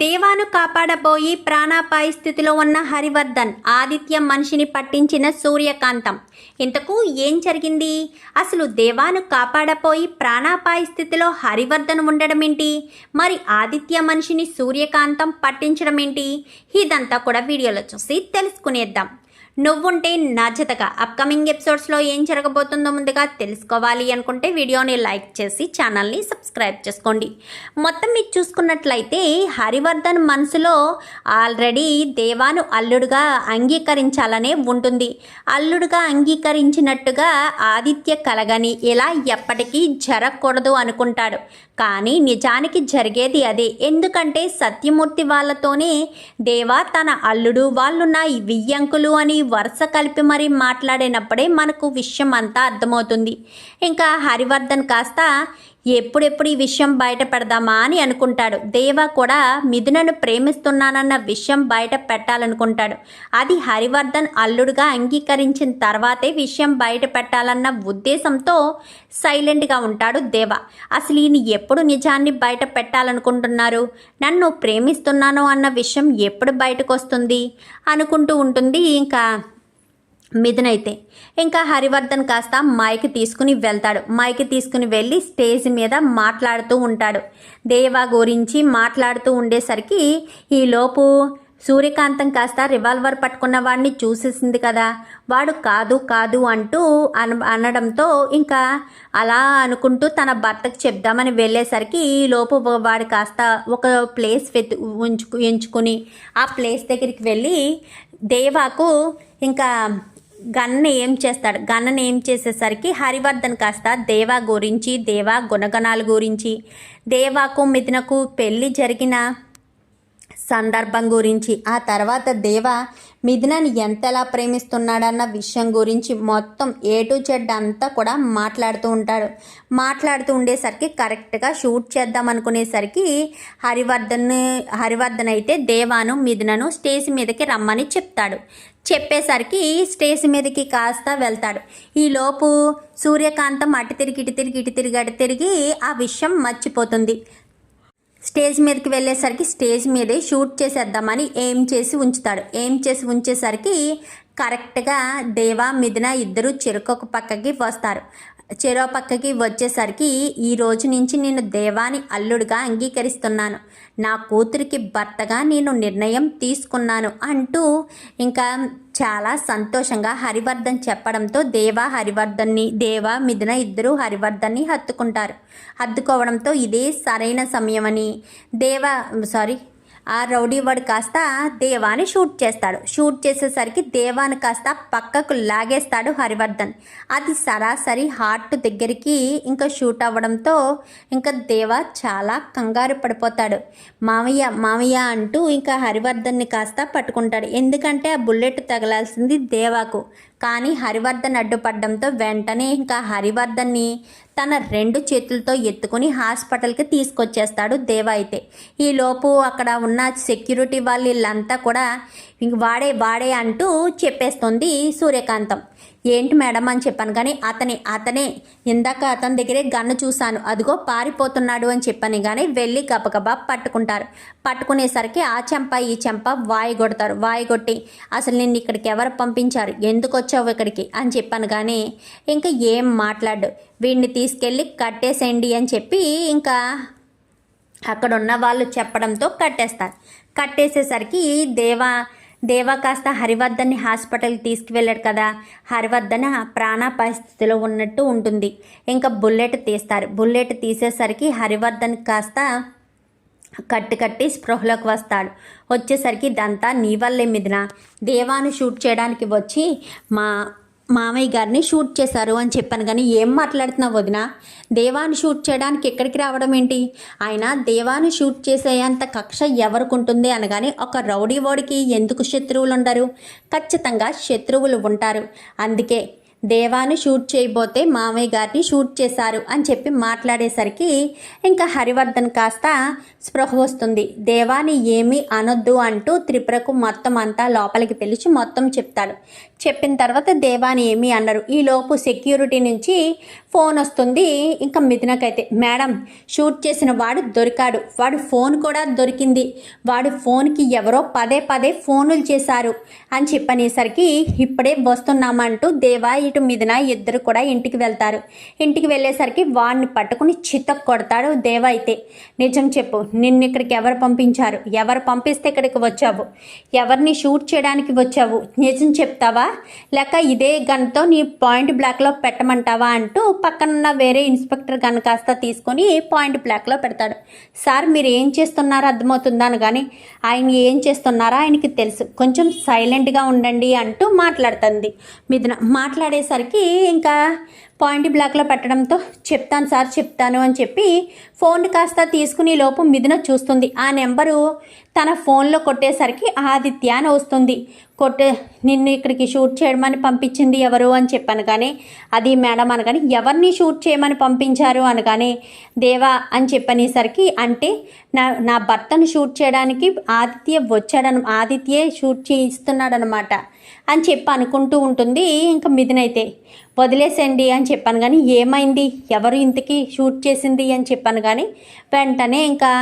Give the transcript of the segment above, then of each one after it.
దేవాను కాపాడబోయి ప్రాణాపాయ స్థితిలో ఉన్న హరివర్ధన్ ఆదిత్య మనిషిని పట్టించిన సూర్యకాంతం. ఇంతకు ఏం జరిగింది? అసలు దేవాను కాపాడపోయి ప్రాణాపాయ స్థితిలో హరివర్ధన్ ఉండడం ఏంటి మరి ఆదిత్య మనిషిని సూర్యకాంతం పట్టించడం ఏంటి ఇదంతా కూడా వీడియోలో చూసి తెలుసుకునేద్దాం. నువ్వుంటే నా అప్కమింగ్ ఎపిసోడ్స్లో ఏం జరగబోతుందో ముందుగా తెలుసుకోవాలి అనుకుంటే వీడియోని లైక్ చేసి ఛానల్ని సబ్స్క్రైబ్ చేసుకోండి. మొత్తం మీరు చూసుకున్నట్లయితే హరివర్ధన్ మనసులో ఆల్రెడీ దేవాను అల్లుడుగా అంగీకరించాలనే ఉంటుంది. అల్లుడుగా అంగీకరించినట్టుగా ఆదిత్య కలగని ఇలా ఎప్పటికీ జరగకూడదు అనుకుంటాడు. కానీ నిజానికి జరిగేది అదే. ఎందుకంటే సత్యమూర్తి వాళ్ళతోనే దేవా తన అల్లుడు వాళ్ళు నా వియ్యంకులు అని వరుస కలిపి మరీ మాట్లాడినప్పుడే మనకు విషయం అంతా అర్థమవుతుంది. ఇంకా హరివర్ధన్ కాస్త ఎప్పుడెప్పుడు ఈ విషయం బయట పెడదామా అని అనుకుంటాడు. దేవ కూడా మిథునను ప్రేమిస్తున్నానన్న విషయం బయట పెట్టాలనుకుంటాడు. అది హరివర్ధన్ అల్లుడుగా అంగీకరించిన తర్వాతే విషయం బయట పెట్టాలన్న ఉద్దేశంతో సైలెంట్గా ఉంటాడు దేవ. అసలు ఈయన ఎప్పుడు నిజాన్ని బయట పెట్టాలనుకుంటున్నారు? నన్ను ప్రేమిస్తున్నాను అన్న విషయం ఎప్పుడు బయటకు వస్తుంది అనుకుంటూ ఉంటుంది. ఇంకా మిథున్ అయితే ఇంకా హరివర్ధన్ కాస్త మైక్ తీసుకుని వెళ్తాడు. మైక్ తీసుకుని వెళ్ళి స్టేజ్ మీద మాట్లాడుతూ ఉంటాడు. దేవా గురించి మాట్లాడుతూ ఉండేసరికి ఈలోపు సూర్యకాంతం కాస్త రివాల్వర్ పట్టుకున్న వాడిని చూసేసింది కదా. వాడు కాదు కాదు అంటూ అన అనడంతో ఇంకా అలా అనుకుంటూ తన భర్తకు చెప్దామని వెళ్ళేసరికి ఈ లోపు వాడు కాస్త ఒక ప్లేస్ వెతు ఉంచుకు ఎంచుకుని ఆ ప్లేస్ దగ్గరికి వెళ్ళి దేవాకు ఇంకా గన్న ఏం చేస్తాడు? గన్నని ఏం చేసేసరికి హరివర్ధన్ కాస్త దేవా గురించి దేవా గుణగణాల గురించి దేవాకు మిథునకు పెళ్ళి జరిగిన సందర్భం గురించి ఆ తర్వాత దేవ మిథునని ఎంతలా ప్రేమిస్తున్నాడన్న విషయం గురించి మొత్తం ఏ టు జెడ్ అంతా కూడా మాట్లాడుతూ ఉంటాడు. మాట్లాడుతూ ఉండేసరికి కరెక్ట్గా షూట్ చేద్దాం అనుకునేసరికి హరివర్ధన్ హరివర్ధన్ అయితే దేవాను మిథునను స్టేజ్ మీదకి రమ్మని చెప్తాడు. చెప్పేసరికి స్టేజ్ మీదకి కాస్త వెళ్తాడు. ఈలోపు సూర్యకాంతం అటు తిరిగి ఇటు తిరిగి ఇటు తిరిగి అటు తిరిగి ఆ విషయం మర్చిపోతుంది. స్టేజ్ మీదకి వెళ్ళేసరికి స్టేజ్ మీదే షూట్ చేసేద్దామని ఏం చేసి ఉంచుతాడు. ఏం చేసి ఉంచేసరికి కరెక్ట్గా దేవా మిథున ఇద్దరు చెరుకొక పక్కకి వస్తారు. చెరో పక్కకి వచ్చేసరికి ఈ రోజు నుంచి నేను దేవాని అల్లుడిగా అంగీకరిస్తున్నాను. నా కూతురికి భర్తగా నేను నిర్ణయం తీసుకున్నాను అంటూ ఇంకా చాలా సంతోషంగా హరివర్ధన్ చెప్పడంతో దేవా హరివర్ధన్ని దేవా మిథున ఇద్దరు హరివర్ధన్ని హత్తుకుంటారు. హత్తుకోవడంతో ఇదే సరైన సమయమని దేవా సారీ ఆ రౌడీ వాడు కాస్త దేవాని షూట్ చేస్తాడు. షూట్ చేసేసరికి దేవాని కాస్త పక్కకు లాగేస్తాడు హరివర్ధన్. అది సరాసరి హార్ట్ దగ్గరికి ఇంకా షూట్ అవ్వడంతో ఇంకా దేవ చాలా కంగారు పడిపోతాడు. మామయ్య మామయ్య అంటూ ఇంకా హరివర్ధన్ని కాస్త పట్టుకుంటాడు. ఎందుకంటే ఆ బుల్లెట్ తగలాల్సింది దేవాకు. కానీ హరివర్ధన్ అడ్డుపడడంతో వెంటనే ఇంకా హరివర్ధన్ని తన రెండు చేతులతో ఎత్తుకుని హాస్పిటల్కి తీసుకొచ్చేస్తాడు దేవ అయితే. ఈలోపు అక్కడ ఉన్న సెక్యూరిటీ వాళ్ళు వీళ్ళంతా కూడా ఇంక వాడే వాడే అంటూ చెప్పేస్తుంది సూర్యకాంతం. ఏంటి మేడం అని చెప్పాను కానీ అతనే అతనే ఇందాక అతని దగ్గరే గన్ను చూశాను. అదిగో పారిపోతున్నాడు అని చెప్పని కానీ వెళ్ళి గబగబా పట్టుకుంటారు. పట్టుకునేసరికి ఆ చెంప ఈ చెంప వాయి కొడతారు వాయి కొట్టి అసలు నిన్ను ఇక్కడికి ఎవరు పంపించారు? ఎందుకు వచ్చావు ఇక్కడికి? అని చెప్పాను కానీ ఇంకా ఏం మాట్లాడు? వీడిని తీసుకెళ్ళి కట్టేసేయండి అని చెప్పి ఇంకా అక్కడ ఉన్న వాళ్ళు చెప్పడంతో కట్టేస్తారు. కట్టేసేసరికి దేవా దేవా కాస్త హరివర్ధన్ని హాస్పిటల్కి తీసుకువెళ్ళాడు కదా. హరివర్ధన ప్రాణ పరిస్థితిలో ఉన్నట్టు ఉంటుంది. ఇంకా బుల్లెట్ తీస్తారు. బుల్లెట్ తీసేసరికి హరివర్ధన్ కాస్త కట్టి కట్టి స్పృహలోకి వస్తాడు. వచ్చేసరికి ఇదంతా నీ వల్లే మిదిన దేవాను షూట్ చేయడానికి వచ్చి మా మామయ్య గారిని షూట్ చేశారు అని చెప్పాను కానీ ఏం మాట్లాడుతున్నావు వదిన? దేవాన్ని షూట్ చేయడానికి ఎక్కడికి రావడం ఏంటి? ఆయన దేవాన్ని షూట్ చేసేంత కక్ష ఎవరికి ఉంటుంది అనగానే ఒక రౌడీ వాడికి ఎందుకు శత్రువులు ఉండరు ఖచ్చితంగా శత్రువులు ఉంటారు. అందుకే దేవాను షూట్ చేయబోతే మామయ్య గారిని షూట్ చేశారు అని చెప్పి మాట్లాడేసరికి ఇంకా హరివర్ధన్ కాస్త స్పృహ వస్తుంది. దేవాని ఏమీ అనొద్దు అంటూ త్రిపురకు మొత్తం అంతా లోపలికి పిలిచి మొత్తం చెప్తాడు. చెప్పిన తర్వాత దేవాని ఏమీ అన్నారు ఈలోపు సెక్యూరిటీ నుంచి ఫోన్ వస్తుంది. ఇంకా మిథునకైతే మేడం షూట్ చేసిన వాడు దొరికాడు. వాడు ఫోన్ కూడా దొరికింది. వాడు ఫోన్కి ఎవరో పదే పదే ఫోనులు చేశారు అని చెప్పనేసరికి ఇప్పుడే వస్తున్నామంటూ దేవా ఇటు మిథున ఇద్దరు కూడా ఇంటికి వెళ్తారు. ఇంటికి వెళ్ళేసరికి వాడిని పట్టుకుని చిత్త కొడతాడు దేవా అయితే. నిజం చెప్పు నిన్ను ఇక్కడికి ఎవరు పంపించారు? ఎవరు పంపిస్తే ఇక్కడికి వచ్చావు? ఎవరిని షూట్ చేయడానికి వచ్చావు? నిజం చెప్తావా? లేక ఇదే గన్తో నీ పాయింట్ బ్లాక్లో పెట్టమంటావా? అంటూ పక్కనున్న వేరే ఇన్స్పెక్టర్ గన్ కాస్త తీసుకొని పాయింట్ బ్లాక్లో పెడతాడు. సార్ మీరు ఏం చేస్తున్నారో అర్థమవుతుందా కానీ ఆయన ఏం చేస్తున్నారో ఆయనకి తెలుసు. కొంచెం సైలెంట్గా ఉండండి అంటూ మాట్లాడుతుంది. మిథున మాట్లాడేసరికి ఇంకా పాయింట్ బ్లాక్లో పెట్టడంతో చెప్తాను సార్ చెప్తాను అని చెప్పి ఫోన్ కాస్త తీసుకుని లోపు మిథున చూస్తుంది. ఆ నెంబరు తన ఫోన్లో కొట్టేసరికి ఆదిత్య అని వస్తుంది. కొట్టే నిన్ను ఇక్కడికి షూట్ చేయమని పంపించింది ఎవరు అని చెప్పాను కానీ అది మేడం అనగాని ఎవరిని షూట్ చేయమని పంపించారు అనగానే దేవా అని చెప్పనేసరికి అంటే నా నా భర్తను షూట్ చేయడానికి ఆదిత్య వచ్చాడను ఆదిత్యే షూట్ చేయిస్తున్నాడనమాట. అని చెప్పి అనుకుంటూ ఉంటుంది. ఇంకా మిథునైతే వదిలేసండి అని చెప్పాను కానీ ఏమైంది? ఎవరు ఇంతకీ షూట్ చేసింది? అని చెప్పాను కానీ వెంటనే ఇంకా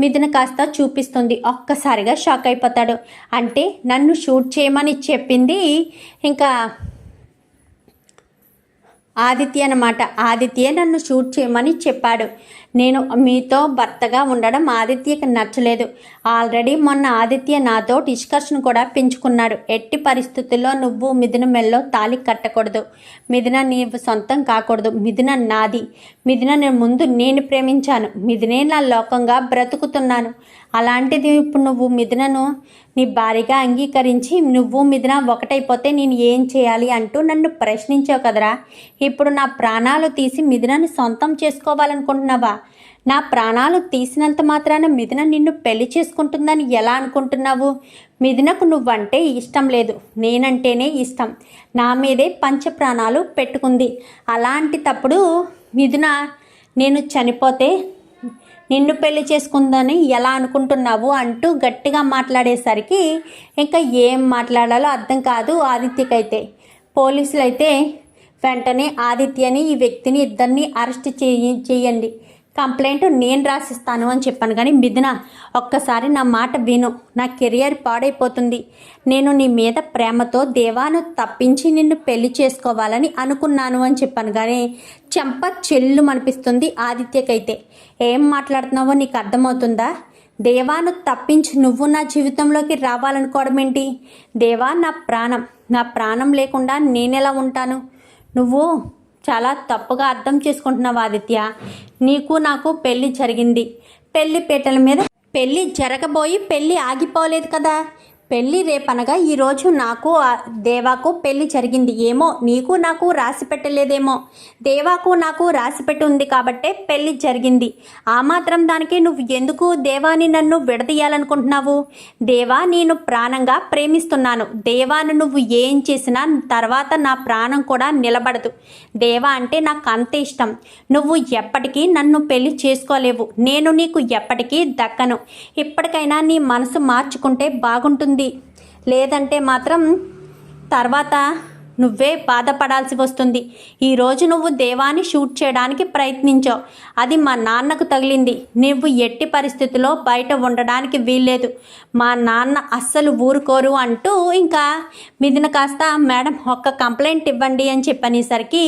మిథున కాస్త చూపిస్తుంది. ఒక్కసారిగా షాక్ అయిపోతాడు. అంటే నన్ను షూట్ చేయమని చెప్పింది ఇంకా ఆదిత్య అనమాట ఆదిత్య నన్ను షూట్ చేయమని చెప్పాడు. నేను మీతో భర్తగా ఉండడం ఆదిత్యకి నచ్చలేదు. ఆల్రెడీ మొన్న ఆదిత్య నాతో డిస్కషన్ కూడా పెంచుకున్నాడు. ఎట్టి పరిస్థితుల్లో నువ్వు మిథున మెల్లో తాలి కట్టకూడదు. మిథున నీవు సొంతం కాకూడదు. మిథున నాది. మిథున నేను ముందు నేను ప్రేమించాను. మిథునే నా లోకంగా బ్రతుకుతున్నాను. అలాంటిది ఇప్పుడు నువ్వు మిథునను నీ భారీగా అంగీకరించి నువ్వు మిథున ఒకటైపోతే నేను ఏం చేయాలి అంటూ నన్ను ప్రశ్నించావు కదరా. ఇప్పుడు నా ప్రాణాలు తీసి మిథునని సొంతం చేసుకోవాలనుకుంటున్నావా? నా ప్రాణాలు తీసినంత మాత్రాన మిథున నిన్ను పెళ్ళి చేసుకుంటుందని ఎలా అనుకుంటున్నావు? మిథునకు నువ్వంటే ఇష్టం లేదు. నేనంటేనే ఇష్టం. నా మీదే పంచ ప్రాణాలు పెట్టుకుంది. అలాంటి తప్పుడు మిథున నేను చనిపోతే నిన్ను పెళ్ళి చేసుకుందని ఎలా అనుకుంటున్నావు అంటూ గట్టిగా మాట్లాడేసరికి ఇంకా ఏం మాట్లాడాలో అర్థం కాదు ఆదిత్యకైతే. పోలీసులు అయితే వెంటనే ఆదిత్యని ఈ వ్యక్తిని ఇద్దరిని అరెస్ట్ చేయి చేయండి. కంప్లైంట్ నేను రాసిస్తాను అని చెప్పాను కానీ మిథున ఒక్కసారి నా మాట విను. నా కెరియర్ పాడైపోతుంది. నేను నీ మీద ప్రేమతో దేవాను తప్పించి నిన్ను పెళ్ళి చేసుకోవాలని అనుకున్నాను అని చెప్పాను కానీ చెంప చెల్లు అనిపిస్తుంది ఆదిత్యకైతే. ఏం మాట్లాడుతున్నావో నీకు అర్థమవుతుందా? దేవాను తప్పించి నువ్వు నా జీవితంలోకి రావాలనుకోవడం ఏంటి? దేవా నా ప్రాణం. నా ప్రాణం లేకుండా నేనెలా ఉంటాను? నువ్వు చాలా తప్పుగా అర్థం చేసుకుంటున్నావు ఆదిత్య? నీకు నాకు పెళ్ళి జరిగింది. పెళ్ళి పీటల మీద పెళ్ళి జరగబోయి పెళ్ళి ఆగిపోలేదు కదా. పెళ్ళి రేపనగా ఈరోజు నాకు దేవాకు పెళ్ళి జరిగింది. ఏమో? నీకు నాకు రాసి పెట్టలేదేమో? దేవాకు నాకు రాసి పెట్టి ఉంది కాబట్టే పెళ్ళి జరిగింది. ఆ మాత్రం దానికి నువ్వు ఎందుకు దేవాని నన్ను విడదీయాలనుకుంటున్నావు? దేవా నేను ప్రాణంగా ప్రేమిస్తున్నాను. దేవాను నువ్వు ఏం చేసినా తర్వాత నా ప్రాణం కూడా నిలబడదు. దేవా అంటే నాకు అంత ఇష్టం. నువ్వు ఎప్పటికీ నన్ను పెళ్ళి చేసుకోలేవు. నేను నీకు ఎప్పటికీ దక్కను. ఇప్పటికైనా నీ మనసు మార్చుకుంటే బాగుంటుంది. లేదంటే మాత్రం తర్వాత నువ్వే బాధపడాల్సి వస్తుంది. ఈరోజు నువ్వు దేవాన్ని షూట్ చేయడానికి ప్రయత్నించావు. అది మా నాన్నకు తగిలింది. నువ్వు ఎట్టి పరిస్థితిలో బయట ఉండడానికి వీల్లేదు. మా నాన్న అస్సలు ఊరుకోరు అంటూ ఇంకా మిదిన కాస్త మేడం ఒక్క కంప్లైంట్ ఇవ్వండి అని చెప్పనేసరికి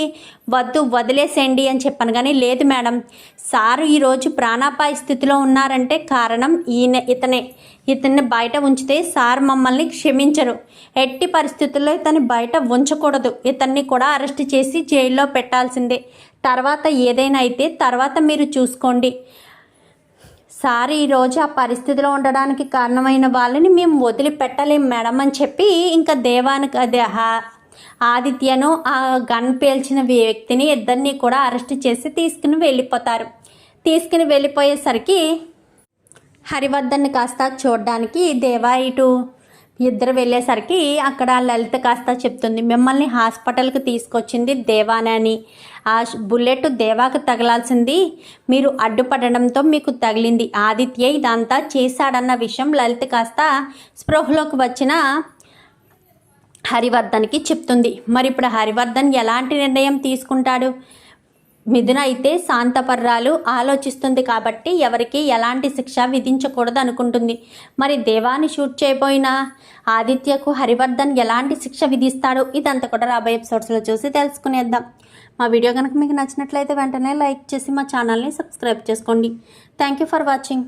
వద్దు వదిలేసేయండి అని చెప్పాను కానీ లేదు మేడం. సారు ఈరోజు ప్రాణాపాయ స్థితిలో ఉన్నారంటే కారణం ఈయన ఇతనే. ఇతన్ని బయట ఉంచితే సార్ మమ్మల్ని క్షమించరు. ఎట్టి పరిస్థితుల్లో ఇతన్ని బయట ఉంచకూడదు ఇతన్ని కూడా అరెస్ట్ చేసి జైల్లో పెట్టాల్సిందే. తర్వాత ఏదైనా అయితే తర్వాత మీరు చూసుకోండి. సార్ ఈరోజు ఆ పరిస్థితిలో ఉండడానికి కారణమైన వాళ్ళని మేము వదిలిపెట్టలేం మేడం అని చెప్పి ఇంకా దేవానికి అదే ఆదిత్యను ఆ గన్ పేల్చిన వ్యక్తిని ఇద్దరిని కూడా అరెస్ట్ చేసి తీసుకుని వెళ్ళిపోతారు. తీసుకుని వెళ్ళిపోయేసరికి హరివర్ధన్ కాస్త చూడడానికి దేవా ఇటు ఇద్దరు వెళ్ళేసరికి అక్కడ లలిత కాస్త చెప్తుంది మిమ్మల్ని హాస్పిటల్కి తీసుకొచ్చింది దేవానని. ఆ బుల్లెట్ దేవాకు తగలాల్సింది. మీరు అడ్డుపడడంతో మీకు తగిలింది. ఆదిత్య ఇదంతా చేశాడన్న విషయం లలిత కాస్త స్పృహలోకి వచ్చిన హరివర్ధన్కి చెప్తుంది. మరి ఇప్పుడు హరివర్ధన్ ఎలాంటి నిర్ణయం తీసుకుంటాడు? మిథున అయితే శాంతపర్రాలు ఆలోచిస్తుంది కాబట్టి ఎవరికి ఎలాంటి శిక్ష విధించకూడదు అనుకుంటుంది. మరి దేవాన్ని షూట్ చేయబోయిన ఆదిత్యకు హరివర్ధన్ ఎలాంటి శిక్ష విధిస్తాడో ఇదంతా కూడా రాబోయే ఎపిసోడ్స్లో చూసి తెలుసుకునేద్దాం. మా వీడియో కనుక మీకు నచ్చినట్లయితే వెంటనే లైక్ చేసి మా ఛానల్ని సబ్స్క్రైబ్ చేసుకోండి. Thank you for watching.